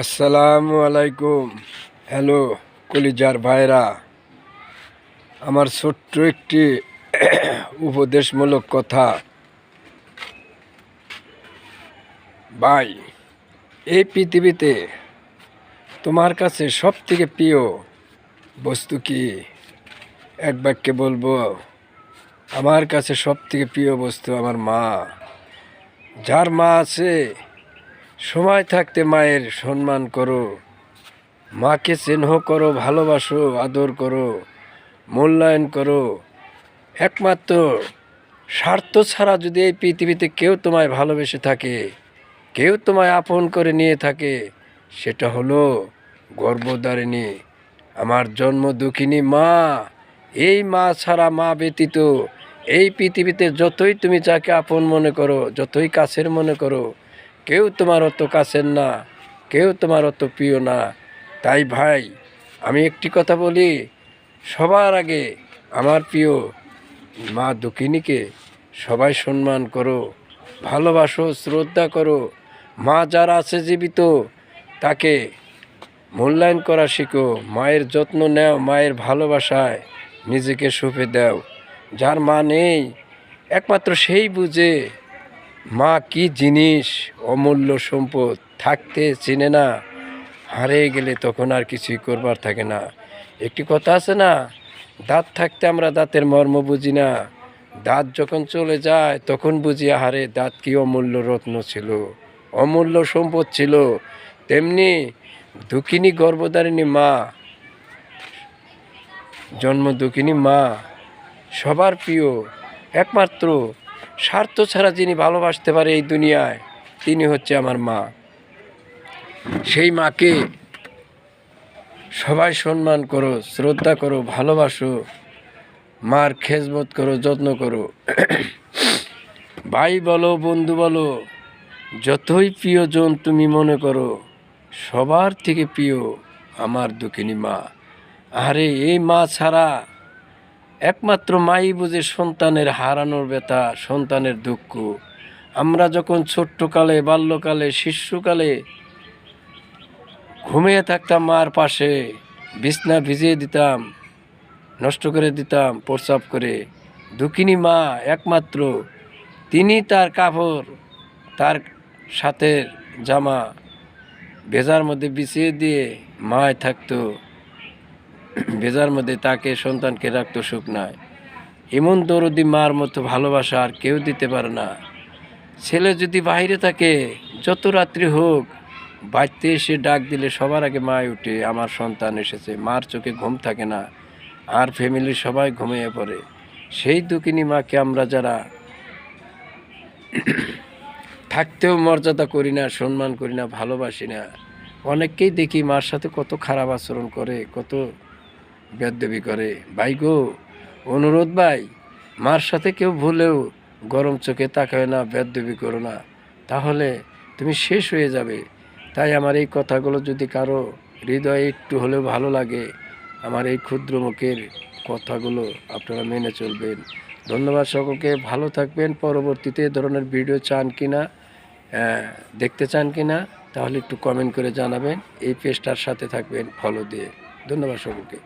আসসালামু আলাইকুম। হ্যালো, কলিজার ভাইরা। আমার ছোট্ট একটি উপদেশমূলক কথা। ভাই, এই পৃথিবীতে তোমার কাছে সব থেকে প্রিয় বস্তু কি? এক বাক্যে বলব, আমার কাছে সব থেকে প্রিয় বস্তু আমার মা। যার মা আছে সময় থাকতে মায়ের সম্মান করো। মাকে চিহ্ন করো, ভালোবাসো, আদর করো, মূল্যায়ন করো। একমাত্র স্বার্থ ছাড়া যদি এই পৃথিবীতে কেউ তোমায় ভালোবেসে থাকে, কেউ তোমায় আপন করে নিয়ে থাকে, সেটা হলো গর্ভধারিণী, আমার জন্ম দুঃখিনী মা। এই মা ছাড়া মা ব্যতীত এই পৃথিবীতে যতই তুমি যাকে আপন মনে করো, যতই কাছের মনে করো কেউ তোমার অত কাছের না, কেউ তোমার অত প্রিয় না। তাই ভাই, আমি একটি কথা বলি, সবার আগে আমার প্রিয় মা দক্ষিণীকে সবাই সম্মান করো, ভালোবাসো, শ্রদ্ধা করো। মা যারা আছে জীবিত, তাকে মূল্যায়ন করা শিখো, মায়ের যত্ন নেও, মায়ের ভালোবাসায় নিজেকে সুপে দাও। যার মা নেই, একমাত্র সেই বুঝে মা কি জিনিস অমূল্য সম্পদ থাকতে চিনে না? হারিয়ে গেলে তখন আর কিছুই করবার থাকে না। একটি কথা আছে না, দাঁত থাকতে আমরা দাঁতের মর্ম বুঝি না। দাঁত যখন চলে যায়, তখন বুঝি আহারে দাঁত কি অমূল্য রত্ন ছিল, অমূল্য সম্পদ ছিল। তেমনি দুঃখিনী গর্ভধারিণী মা, জন্ম দুঃখিনী মা, সবার প্রিয়, একমাত্র স্বার্থ ছাড়া যিনি ভালোবাসতে পারে এই দুনিয়ায়, তিনি হচ্ছে আমার মা। সেই মাকে সবাই সম্মান করো, শ্রদ্ধা করো, ভালোবাসো, মার খেজমত করো, যত্ন করো। ভাই বলো, বন্ধু বলো, যতই প্রিয়জন তুমি মনে করো, সবার থেকে প্রিয় আমার দুঃখিনী মা। আরে, এই মা ছাড়া একমাত্র মাই বুঝে সন্তানের হারানোর ব্যথা, সন্তানের দুঃখ। আমরা যখন ছোট্টকালে, বাল্যকালে, শিশুকালে ঘুমিয়ে থাকতাম মার পাশে, বিছনা ভিজিয়ে দিতাম, নষ্ট করে দিতাম প্রস্রাব করে, দুঃখিনী মা একমাত্র, তিনি তার কাপড়, তার সাথে জামা ভেজার মধ্যে বিছিয়ে দিয়ে মায় থাকতো। ভেজার মধ্যে তাকে সন্তানকে রাখতো শুকনায় এমন দরদি মার মতো ভালোবাসা আর কেউ দিতে পারে না। ছেলে যদি বাইরে থাকে, যত রাত্রি হোক, বাড়িতে এসে ডাক দিলে সবার আগে মায় উঠে, আমার সন্তান এসেছে, মার চোখে ঘুম থাকে না, আর ফ্যামিলির সবাই ঘুমিয়ে পড়ে। সেই দুঃখিনী মাকে আমরা যারা থাকতেও মর্যাদা করি না, সম্মান করি না, ভালোবাসি না, অনেককেই দেখি মার সাথে কত খারাপ আচরণ করে, কত বেদবি করে। ভাই গো, অনুরোধ ভাই, মার সাথে কেউ ভুলেও গরম চোখে তাকায় না, বেদবি করো না। তাহলে তুমি শেষ হয়ে যাবে। তাই আমার এই কথাগুলো যদি কারও হৃদয়ে একটু হলেও ভালো লাগে, আমার এই ক্ষুদ্র মুখের কথাগুলো আপনারা মেনে চলবেন। ধন্যবাদ সকলকে, ভালো থাকবেন। পরবর্তীতে এ ধরনের ভিডিও চান কি না দেখতে চান কি না তাহলে একটু কমেন্ট করে জানাবেন। এই পেজটার সাথে থাকবেন ফলো দিয়ে। ধন্যবাদ সকলকে।